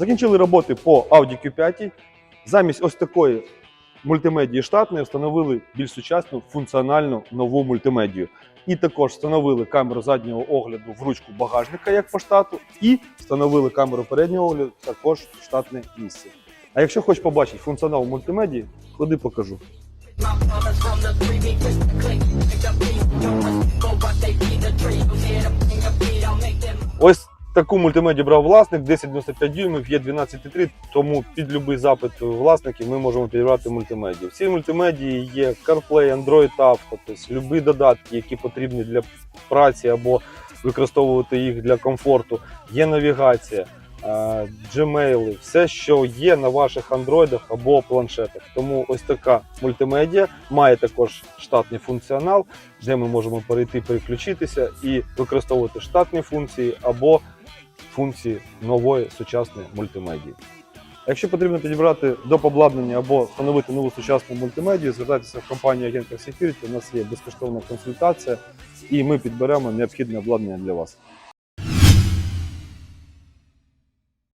Закінчили роботи по Audi Q5. Замість ось такої мультимедії штатної встановили більш сучасну функціональну нову мультимедію. І також встановили камеру заднього огляду в ручку багажника, як по штату, і встановили камеру переднього огляду також в штатне місце. А якщо хочеш побачити функціонал мультимедії, ходи покажу. Ось таку мультимедію брав власник, 1095 дюймів, є 12,3, тому під будь-який запит власників ми можемо підібрати мультимедію. В цій мультимедії є CarPlay, Android Auto, тобто будь-які додатки, які потрібні для праці або використовувати їх для комфорту. Є навігація, Gmail, все, що є на ваших андроїдах або планшетах. Тому ось така мультимедіа має також штатний функціонал, де ми можемо перейти, переключитися і використовувати штатні функції або функції нової сучасної мультимедії. Якщо потрібно підібрати доп. обладнання або встановити нову сучасну мультимедію, звертайтеся в компанію Агентка Security. У нас є безкоштовна консультація, і ми підберемо необхідне обладнання для вас.